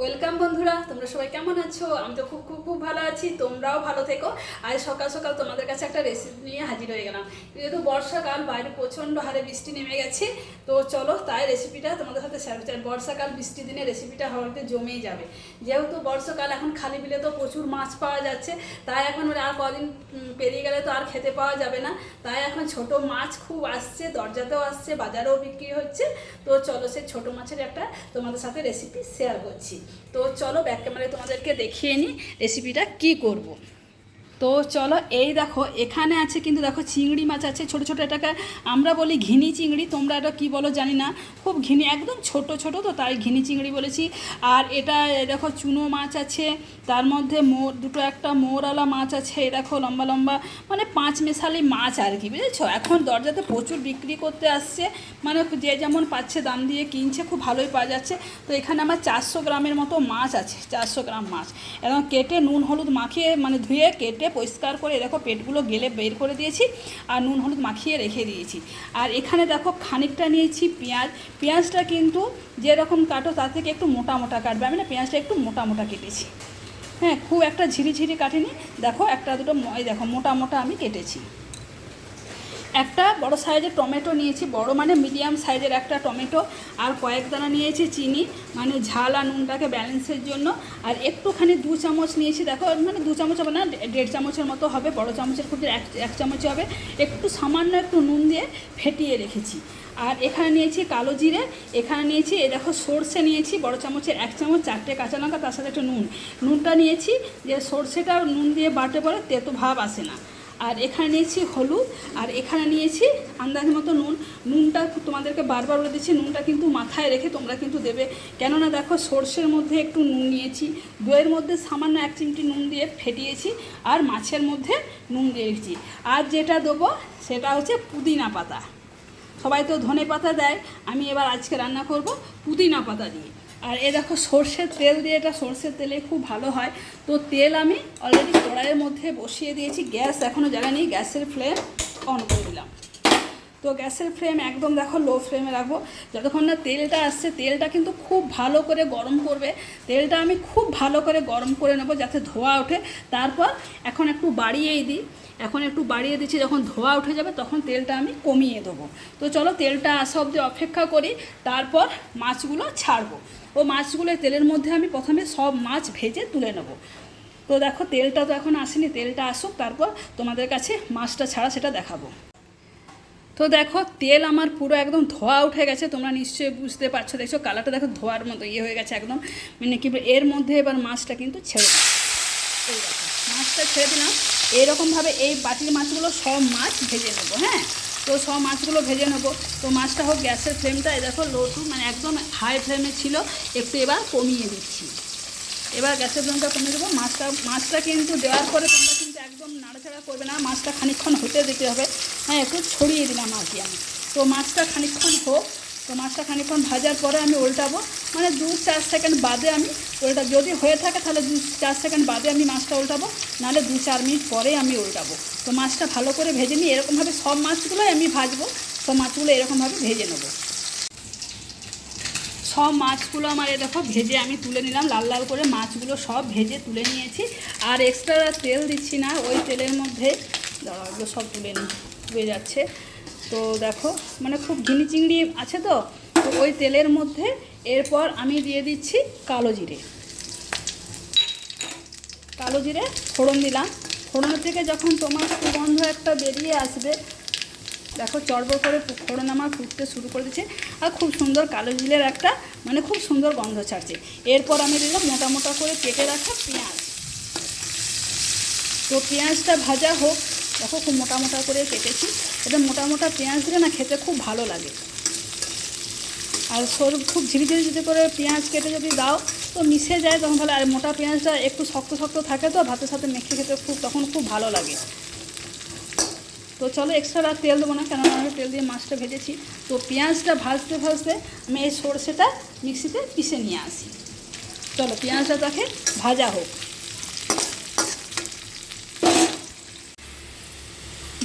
Welcome বন্ধুরা, তোমরা সবাই কেমন আছো? আমি তো খুব খুব খুব ভালো আছি, তোমরাও ভালো থেকো। আজ সকাল সকাল তোমাদের কাছে একটা রেসিপি নিয়ে হাজির হয়ে গেলাম। যেহেতু বর্ষাকাল, বাইরে প্রচণ্ড হারে বৃষ্টি নেমে গেছে, তো চলো তাই রেসিপিটা তোমাদের সাথে শেয়ার করছি। বর্ষাকাল বৃষ্টির দিনে রেসিপিটা হওয়াতে জমেই যাবে। যেহেতু বর্ষাকাল, এখন খালি বিলে তো প্রচুর মাছ পাওয়া যাচ্ছে, তাই এখন মানে আর কদিন পেরিয়ে গেলে তো আর খেতে পাওয়া যাবে না। তাই এখন ছোট মাছ খুব আসছে, দরজাতেও আসছে, বাজারেও বিক্রি হচ্ছে। তো চলো সেই ছোট মাছের একটা তোমাদের সাথে রেসিপি শেয়ার করছি। তো চলো ব্যাক ক্যামেরায় তোমাদেরকে দেখিয়ে নিই রেসিপিটা কী করব। তো চলো এই দেখো, এখানে আছে কিন্তু দেখো চিংড়ি মাছ আছে, ছোট ছোট এটাকে আমরা বলি ঘিনি চিংড়ি, তোমরা এটা কি বলো জানি না। খুব ঘিনি, একদম ছোট ছোট তো তাই ঘিনি চিংড়ি বলেছি। আর এটা দেখো চুনো মাছ আছে, তার মধ্যে মোর দুটো একটা মোরওয়ালা মাছ আছে, এই দেখো লম্বা লম্বা মানে পাঁচ মেশালি মাছ আর কি, বুঝেছ? এখন দরজাতে প্রচুর বিক্রি করতে আসছে মানে যে যেমন পাচ্ছে দাম দিয়ে কিনছে, খুব ভালোই পাওয়া যাচ্ছে। তো এখানে আমার চারশো গ্রামের মতো মাছ আছে, চারশো গ্রাম মাছ। এবং কেটে নুন, হলুদ মাখিয়ে মানে ধুয়ে কেটে পরিষ্কার করে, দেখো পেটগুলো গেলে বের করে দিয়েছি আর নুন হলুদ মাখিয়ে রেখে দিয়েছি। আর এখানে দেখো খানিকটা নিয়েছি পেঁয়াজ। পেঁয়াজটা কিন্তু যেরকম কাটো, তার থেকে একটু মোটা মোটা কাটবে। আমি না পেঁয়াজটা একটু মোটা মোটা কেটেছি। হ্যাঁ খুব একটা ঝিরিঝিরি কাটিনি। দেখো একটা দুটো দেখো মোটা মোটা আমি কেটেছি। একটা বড় সাইজের টমেটো নিয়েছি, বড় মানে মিডিয়াম সাইজের একটা টমেটো, আর কয়েক দানা নিয়েছি চিনি মানে ঝাল আর নুনটাকে ব্যালেন্সের জন্য। আর একটুখানি দু চামচ নিয়েছি, দেখো মানে দু চামচ হবে না, দেড় চামচের মতো হবে, বড় চামচের ক্ষেত্রে এক এক চামচ হবে। একটু সামান্য একটু নুন দিয়ে ফেটিয়ে রেখেছি। আর এখানে নিয়েছি কালো জিরে, এখানে নিয়েছি, এ দেখো সর্ষে নিয়েছি, বড় চামচের এক চামচ, চারটে কাঁচা লঙ্কা, তার সাথে একটু নুন। নুনটা নিয়েছি, যে সর্ষেটা নুন দিয়ে বাটে পরে তেতো ভাব আসে না। আর এখানে নিয়েছি হলুদ, আর এখানে নিয়েছি আন্দাজ মতো নুন। নুনটা তোমাদেরকে বারবার বলে দিচ্ছি, নুনটা কিন্তু মাথায় রেখে তোমরা কিন্তু দেবে। কেননা দেখো সর্ষের মধ্যে একটু নুন নিয়েছি, দইয়ের মধ্যে সামান্য এক চিমটি নুন দিয়ে ফেটিয়েছি, আর মাছের মধ্যে নুন দিয়ে রেখেছি আর যেটা দেবো সেটা হচ্ছে পুদিনা পাতা। সবাই তো ধনে পাতা দেয়, আমি এবার আজকে রান্না করব পুদিনা পাতা দিয়ে। আর এ দেখো সর্ষের তেল দিয়ে এটা সর্ষের তেলে খুব ভালো হয়। তো তেল আমি অলরেডি কড়াইয়ের মধ্যে বসিয়ে দিয়েছি। গ্যাস এখনও জ্বালানি গ্যাসের ফ্লেম অন করে দিলাম। তো গ্যাসের ফ্লেম একদম দেখো লো ফ্লেমে রাখব। যতক্ষণ না তেলটা আসছে, তেলটা কিন্তু খুব ভালো করে গরম করবে। তেলটা আমি খুব ভালো করে গরম করে নেব যাতে ধোয়া ওঠে। তারপর এখন একটু বাড়িয়েই দিই। এখন একটু বাড়িয়ে দিচ্ছি, যখন ধোয়া উঠে যাবে তখন তেলটা আমি কমিয়ে দেবো। তো চলো তেলটা আসা অবধি অপেক্ষা করি, তারপর মাছগুলো ছাড়বো। ও মাছগুলো তেলের মধ্যে আমি প্রথমে সব মাছ ভেজে তুলে নেব। তো দেখো তেলটা তো এখন আসেনি, তেলটা আসুক, তারপর তোমাদের কাছে মাছটা ছাড়া সেটা দেখাবো। তো দেখো, তেল আমার পুরো একদম ধোয়া উঠে গেছে, তোমরা নিশ্চয়ই বুঝতে পারছ। দেখছ, কালারটা দেখো, ধোয়ার মতো ইয়ে হয়ে গেছে একদম। মানে কি এর মধ্যে এবার মাছটা কিন্তু ছেড়ে এই মাছটা ছেড়ে দিলাম। এইরকমভাবে এই বাটির মাছগুলো সব মাছ ভেজে নেব হ্যাঁ? তো সব মাছগুলো ভেজে নেব। তো মাছটা হোক, গ্যাসের ফ্লেমটা দেখো লো টু মানে একদম হাই ফ্লেমে ছিল, একটু এবার কমিয়ে দিচ্ছি। এবার গ্যাসের ফ্লেমটা কমিয়ে দেবো। মাছটা মাছটা কিন্তু দেওয়ার পরে তোমরা কিন্তু একদম নাড়াচাড়া করবে না। মাছটা খানিকক্ষণ হতে দিতে হবে। হ্যাঁ একটু ছড়িয়ে দিলাম আর কি আমি। তো মাছটা খানিকক্ষণ হোক, তো মাছটা খানিকক্ষণ ভাজার পরে আমি উল্টাবো। মানে দু চার সেকেন্ড বাদে আমি উল্টা, যদি হয়ে থাকে তাহলে দু চার সেকেন্ড বাদে আমি মাছটা উল্টাবো, নাহলে দু চার মিনিট পরে আমি উল্টাবো। তো মাছটা ভালো করে ভেজে নিই এরকমভাবে সব মাছগুলোই আমি ভাজবো, সব মাছগুলো এরকমভাবে ভেজে নেব। সব মাছগুলো আমার এ দেখো ভেজে আমি তুলে নিলাম, লাল লাল করে মাছগুলো সব ভেজে তুলে নিয়েছি। আর এক্সট্রা তেল দিচ্ছি না, ওই তেলের মধ্যে, দাঁড়াও এগুলো সব তুলে নি হয়ে যাচ্ছে। তো দেখো মানে খুব ঘিনি চিংড়ি আছে তো? তো ওই তেলের মধ্যে এরপর আমি দিয়ে দিচ্ছি কালো জিরে। কালো জিরে ফোড়ন দিলাম। ফোড়ন থেকে যখন তোমার সুগন্ধ একটা বেরিয়ে আসবে, দেখো চড়বড় করে ফোড়ন আমার ফুটতে শুরু করে দিচ্ছে। আর খুব সুন্দর কালো জিলের একটা মানে খুব সুন্দর গন্ধ ছাড়ছে। এরপর আমি দিলাম মোটা মোটা করে কেটে রাখা পেঁয়াজ। তো পেঁয়াজটা ভাজা হোক দেখো খুব মোটা মোটা করে কেটেছি। এটা মোটা মোটা পেঁয়াজ দিলে না খেতে খুব ভালো লাগে। আর সরু খুব ঝিরিঝিরি যদি করে পেঁয়াজ কেটে যদি দাও, তো মিশে যায় তখন ভালো আর মোটা পেঁয়াজটা একটু শক্ত শক্ত থাকে তো, ভাতের সাথে মেখে খেতে খুব তখন খুব ভালো লাগে। তো চলো এক্সট্রা আর তেল দেবো না কেন আমি তেল দিয়ে মাছটা ভেজেছি। তো পেঁয়াজটা ভাজতে ভাজতে আমি এই সর্ষেটা মিক্সিতে পিষে নিয়ে আসি। চলো পেঁয়াজটা তাকে ভাজা হোক।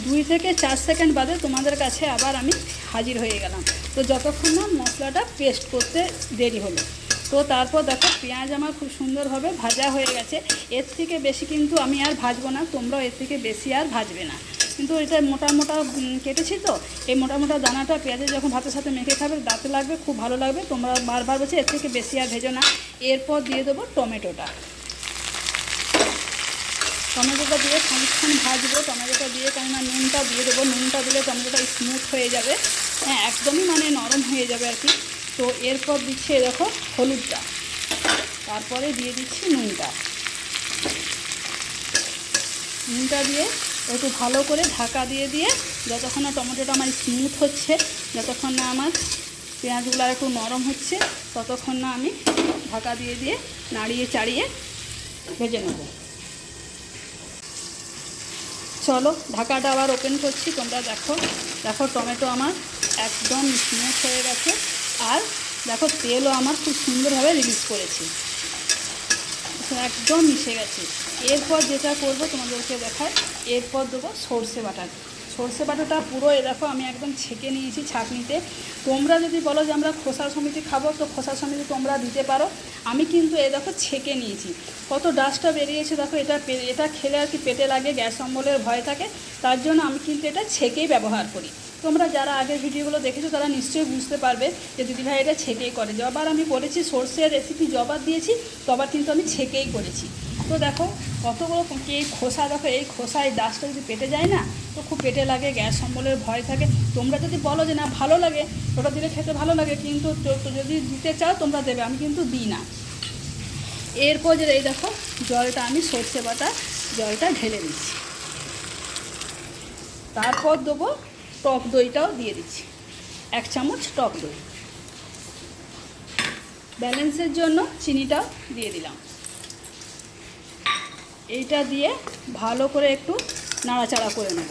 দুই থেকে চার সেকেন্ড বাদে তোমাদের কাছে আবার আমি হাজির হয়ে গেলাম। তো যতক্ষণ না মশলাটা পেস্ট করতে দেরি হলো। তো তারপর দেখো, পেঁয়াজ আমার খুব সুন্দরভাবে ভাজা হয়ে গেছে। এর থেকে বেশি কিন্তু আমি আর ভাজবো না, তোমরাও এর থেকে বেশি আর ভাজবে না। কিন্তু এটা মোটা মোটা কেটেছি তো, এই মোটা মোটা দানাটা পেঁয়াজে যখন ভাতের সাথে মেখে খাবে, দাঁতে লাগবে, খুব ভালো লাগবে। তোমরা বারবার বলছে, এর থেকে বেশি আর ভেজো না। এরপর দিয়ে দেবো টমেটোটা। টমেটোটা দিয়ে খানিকক্ষণ ভাজবো। টমেটোটা দিয়ে কেননা নুনটা দিয়ে দেবো। নুনটা দিলে টমেটোটা স্মুথ হয়ে যাবে। হ্যাঁ একদমই মানে নরম হয়ে যাবে আর কি। তো এরপর দিচ্ছি দেখো হলুদটা। তারপরে দিয়ে দিচ্ছি নুনটা। নুনটা দিয়ে একটু ভালো করে ঢাকা দিয়ে দিয়ে যতক্ষণ না টমেটোটা আমার স্মুথ হচ্ছে, যতক্ষণ না আমার পেঁয়াজগুলো একটু নরম হচ্ছে, ততক্ষণ না আমি ঢাকা দিয়ে দিয়ে নাড়িয়ে চাড়িয়ে ভেজে নেব। চলো, ঢাকাটা আবার ওপেন করছি, তোমরা দেখো। দেখো, টমেটো আমার একদম স্মুথ হয়ে গেছে। আর দেখো, তেলও আমার খুব সুন্দরভাবে রিলিজ করেছি। একদম মিশে গেছে। এরপর যেটা করব, তোমাদেরকে দেখায় এরপর দেবো সর্ষে বাটা সর্ষে বাটাটা পুরো দেখো আমি একদম ছেঁকে নিয়েছি ছাঁকনিতে। তোমরা যদি বলো যে আমরা খোসা সমিতি খাব, তো খোসা সমিতি তোমরা দিতে পারো। আমি কিন্তু এ দেখো ছেঁকে নিয়েছি। কত ডাস্টটা বেরিয়েছে দেখো, এটা এটা খেলে আর কি পেটে লাগে, গ্যাস অম্বলের ভয় থাকে। তার জন্য আমি কিন্তু এটা ছেঁকেই ব্যবহার করি। তোমরা যারা আগের ভিডিওগুলো দেখেছ, তারা নিশ্চয়ই বুঝতে পারবে যে দিদিভাই এটা ছেঁকেই করে। যবার আমি করেছি সর্ষের রেসিপি জবার দিয়েছি, তবার কিন্তু আমি ছেঁকেই করেছি। তো দেখো কতগুলো কি এই খোসা, দেখো এই খোসা, এই দাসটা যদি পেটে যায় না, তো খুব পেটে লাগে, গ্যাস অম্বলের ভয় থাকে। তোমরা যদি বলো যে না, ভালো লাগে, ওটা দিলে খেতে ভালো লাগে, কিন্তু যদি দিতে চাও, তোমরা দেবে, আমি কিন্তু দিই না। এরপর যে এই দেখো, জলটা আমি সর্ষে বাটা জলটা ঢেলে দিচ্ছি। তারপর দেবো টক দইটাও দিয়ে দিচ্ছি। এক চামচ টক দই। ব্যালেন্সের জন্য চিনিটাও দিয়ে দিলাম। এইটা দিয়ে ভালো করে একটু নাড়াচাড়া করে নেব।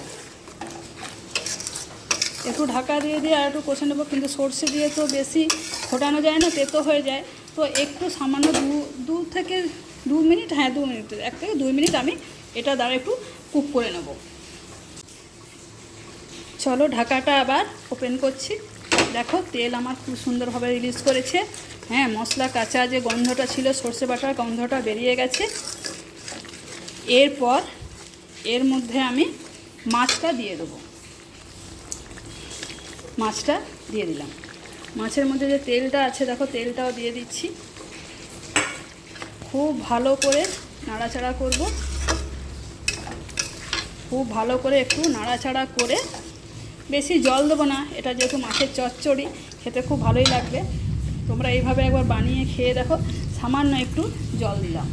একটু ঢাকা দিয়ে দিয়ে আর একটু কষে নেব, কিন্তু সর্ষে দিয়ে তো বেশি ফোটানো যায় না, তেতো হয়ে যায়। তো একটু সামান্য দু দু থেকে দু মিনিট হ্যাঁ দু মিনিট, এক থেকে দুই মিনিট আমি এটা দ্বারা একটু কুক করে নেব। চলো ঢাকাটা আবার ওপেন করছি। দেখো তেল আমার খুব সুন্দরভাবে রিলিজ করেছে। হ্যাঁ মশলা কাঁচা যে গন্ধটা ছিল, সর্ষে বাটার গন্ধটা বেরিয়ে গেছে। এরপর এর মধ্যে আমি মাছটা দিয়ে দেবো। মাছটা দিয়ে দিলাম। মাছের মধ্যে যে তেলটা আছে, দেখো তেলটাও দিয়ে দিচ্ছি। খুব ভালো করে নাড়াচাড়া করব। খুব ভালো করে একটু নাড়াচাড়া করে বেশি জল দেবো না। এটা যেহেতু মাছের চচ্চড়ি, খেতে খুব ভালোই লাগবে। তোমরা এইভাবে একবার বানিয়ে খেয়ে দেখো। সামান্য একটু জল দিলাম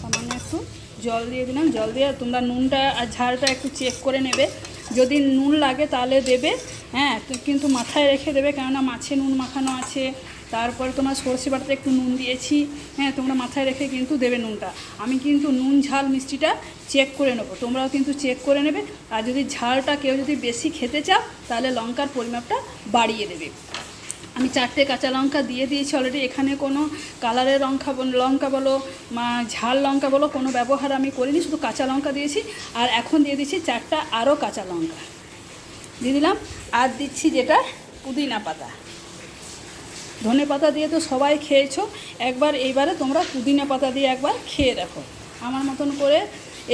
সামান্য একটু জল দিয়ে দিলাম। জল দিয়ে তোমরা নুনটা আর ঝালটা একটু চেক করে নেবে। যদি নুন লাগে তাহলে দেবে। হ্যাঁ কিন্তু মাথায় রেখে দেবে কেননা মাছে নুন মাখানো আছে। তারপরে তোমার সর্ষে বাটাতে একটু নুন দিয়েছি। হ্যাঁ তোমরা মাথায় রেখে কিন্তু দেবে নুনটা। আমি কিন্তু নুন, ঝাল, মিষ্টিটা চেক করে নেব। তোমরাও কিন্তু চেক করে নেবে। আর যদি ঝালটা কেউ যদি বেশি খেতে চাও, তাহলে লঙ্কার পরিমাপটা বাড়িয়ে দেবে। আমি চারটে কাঁচা লঙ্কা দিয়ে দিয়েছি অলরেডি এখানে কোনো কালারের লঙ্কা লঙ্কা বলো ঝাল লঙ্কা বলো, কোনো ব্যবহার আমি করিনি, শুধু কাঁচা লঙ্কা দিয়েছি। আর এখন দিয়ে দিচ্ছি চারটা আরও কাঁচা লঙ্কা। দিয়ে দিলাম, আর দিচ্ছি যেটা পুদিনা পাতা। ধনে পাতা দিয়ে তো সবাই খেয়েছো, একবার এইবারে তোমরা পুদিনা পাতা দিয়ে একবার খেয়ে দেখো। আমার মতন করে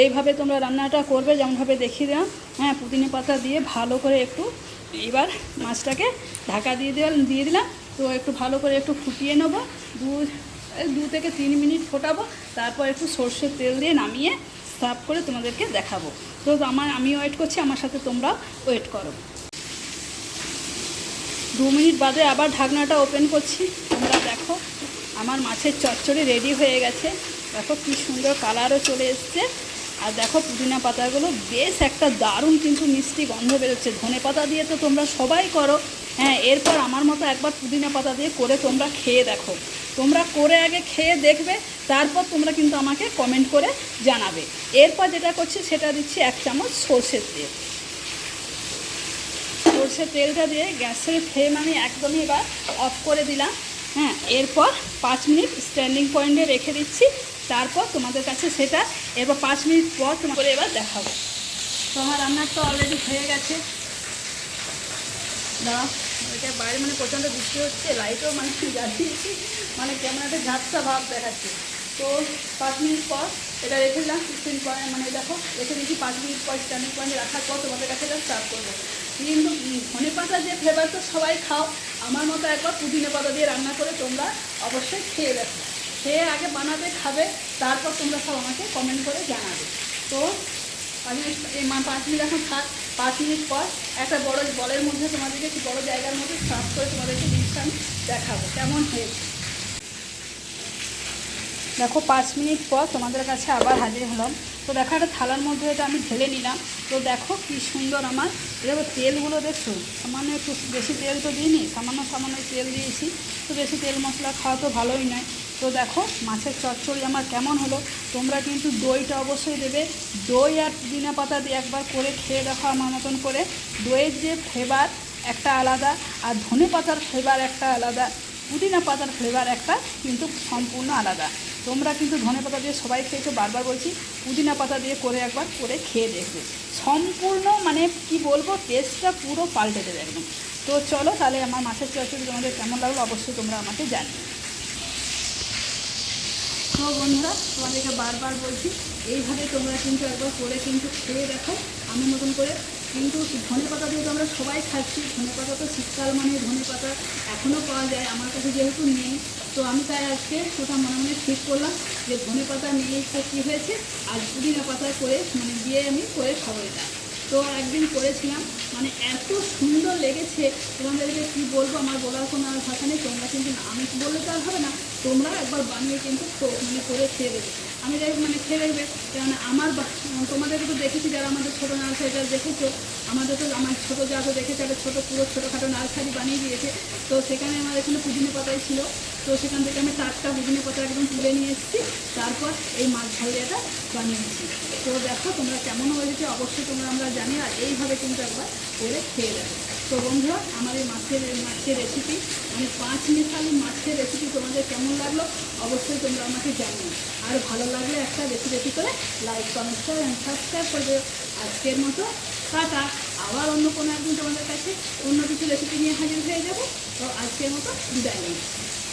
এইভাবে তোমরা রান্নাটা করবে, যেমনভাবে দেখিয়ে দিলাম। হ্যাঁ পুদিনা পাতা দিয়ে ভালো করে একটু এবার মাছটাকে ঢাকা দিয়ে দিলাম দিয়ে দিলাম। তো একটু ভালো করে একটু ফুটিয়ে নেব। দু দু থেকে তিন মিনিট ফোটাবো। তারপর একটু সর্ষের তেল দিয়ে নামিয়ে সার্ভ করে তোমাদেরকে দেখাবো। তো আমার আমি ওয়েট করছি, আমার সাথে তোমরা ওয়েট করো। দু মিনিট বাদে আবার ঢাকনাটা ওপেন করছি। তোমরা দেখো, আমার মাছের চচ্চড়ি রেডি হয়ে গেছে। দেখো কী সুন্দর কালারও চলে এসছে। আর দেখো পুদিনা পাতাগুলো বেশ একটা দারুণ কিন্তু মিষ্টি গন্ধ বেরোচ্ছে। ধনে পাতা দিয়ে তো তোমরা সবাই করো। হ্যাঁ এরপর আমার মতো একবার পুদিনা পাতা দিয়ে করে তোমরা খেয়ে দেখো। তোমরা করে আগে খেয়ে দেখবে, তারপর তোমরা কিন্তু আমাকে কমেন্ট করে জানাবে। এরপর যেটা করছি, সেটা দিচ্ছি এক চামচ সর্ষের তেল। সর্ষের তেলটা দিয়ে গ্যাসের ফ্লেম আমি একদমই এবার অফ করে দিলাম। হ্যাঁ এরপর পাঁচ মিনিট স্ট্যান্ডিং পয়েন্টে রেখে দিচ্ছি। তারপর তোমাদের কাছে সেটা এবার পাঁচ মিনিট পর তোমাকে এবার দেখাবো। তো আমার রান্নাটা অলরেডি হয়ে গেছে। এটা বাইরে মানে প্রচণ্ড বৃষ্টি হচ্ছে লাইটও মানে জ্বালিয়েছি মানে ক্যামেরাতে ঝাপসা ভাব দেখাচ্ছে। তো পাঁচ মিনিট পর এটা রেখে দিলাম স্ক্রিন মানে দেখো, রেখে দিয়েছি পাঁচ মিনিট পর স্ট্যান্ডিং পয়েন্টে রাখার পর তোমাদের কাছে এটা স্টার্ট করব। কিন্তু ধনে পাতা যে ফ্লেভার তো সবাই খাও, আমার মতো একবার পুদিনে পাতা দিয়ে রান্না করে তোমরা অবশ্যই খেয়ে দেখো। খেয়ে আগে বানাবে, খাবে, তারপর তোমরা সব আমাকে কমেন্ট করে জানাবে। তো মিনিট এই মা পাঁচ মিনিট এখন থাক, পাঁচ মিনিট পর একটা বড় বলের মধ্যে তোমাদেরকে, একটি বড় জায়গার মধ্যে সার্ভ করে তোমাদেরকে জিনিসটা আমি দেখাবো। কেমন হয়েছে? দেখো, পাঁচ মিনিট পর তোমাদের কাছে আবার হাজির হলাম। তো দেখো, একটা থালার মধ্যে এটা আমি ঢেলে নিলাম। তো দেখো, কি সুন্দর আমার। দেখো, তেলগুলো দেখছ? সামান্য একটু বেশি তেল তো দিইনি, সামান্য সামান্য তেল দিয়েছি। তো বেশি তেল মশলা খাওয়া তো ভালোই নয়। তো দেখো, মাছের চচ্চড়ি আমার কেমন হলো। তোমরা কিন্তু দইটা অবশ্যই দেবে। দই আর পুদিনা পাতা দিয়ে একবার করে খেয়ে দেখো আমার মতন করে। দইয়ের যে ফ্লেভার একটা আলাদা, আর ধনে পাতার ফ্লেভার একটা আলাদা, পুদিনা পাতার ফ্লেভার একটা কিন্তু সম্পূর্ণ আলাদা। তোমরা কিন্তু ধনে পাতা দিয়ে সবাই খেয়েছো, বারবার বলছি, পুদিনা পাতা দিয়ে করে একবার করে খেয়ে দেখবে। সম্পূর্ণ মানে কি বলব টেস্টটা পুরো পাল্টে দেবে একদম। তো চলো তাহলে আমার মাছের চচ্চড়ি তোমাদের কেমন লাগল অবশ্যই তোমরা আমাকে জানিও। তো বন্ধুরা, তোমাদেরকে বারবার বলছি, এইভাবে তোমরা কিন্তু একবার করে কিন্তু খেয়ে দেখো, আমি মতন করে। কিন্তু ধনে পাতা দিয়ে তো আমরা সবাই খাচ্ছি, ধনে পাতা তো শীতকাল মানে ধনে পাতা এখনও পাওয়া যায়, আমার কাছে যেহেতু নেই, তো আমি তাই আজকে ওটা মনে মনে ঠিক করলাম যে ধনে পাতা নিয়ে তো কী হয়েছে? আর পুদিনা পাতা করে মানে দিয়ে আমি করে খাব এটা। তো একদিন করেছিলাম মানে এত সুন্দর লেগেছে, তোমাদেরকে কী বলব আমার বলার কোনো আর কিন্তু আমি বললে তো আর হবে না, তোমরা একবার বানিয়ে কিন্তু মানে করে খেয়ে দেবে। আমি যাই মানে খেয়ে দেখবে কারণ আমার তোমাদেরকে তো দেখেছি যারা আমাদের ছোটো নার্সারি যারা দেখেছ, আমাদের তো আমার ছোটো যা তো দেখেছে, একটা ছোটো পুরো ছোটোখাটো নার্সারি বানিয়ে দিয়েছে। তো সেখানে আমার এখানে পুজিনি পাতাই ছিল। তো সেখান থেকে আমি টাটকা বিভিন্ন পাতা একদম তুলে নিয়ে এসেছি। তারপর এই মাছ ভালিয়াটা বানিয়েছি তো দেখো তোমরা কেমন হয়েছে, অবশ্যই তোমরা আমরা জানি, আর এইভাবে কিন্তু একবার করে খেয়ে দেখো। তো বন্ধুরা, আমার এই মাছের মাছের রেসিপি মানে পাঁচ মিশালি মাছের রেসিপি তোমাদের কেমন লাগল, অবশ্যই তোমরা আমাকে জানিও। আর ভালো লাগলে একটা বেশি বেশি করে লাইক কমেন্ট অ্যান্ড সাবস্ক্রাইব করে দেবে আজকের মতো টাটা। আবার অন্য কোনো একদিন তোমাদের কাছে অন্য কিছু রেসিপি নিয়ে হাজির হয়ে যাব। তো আজকের মতো বিদায় নিচ্ছি।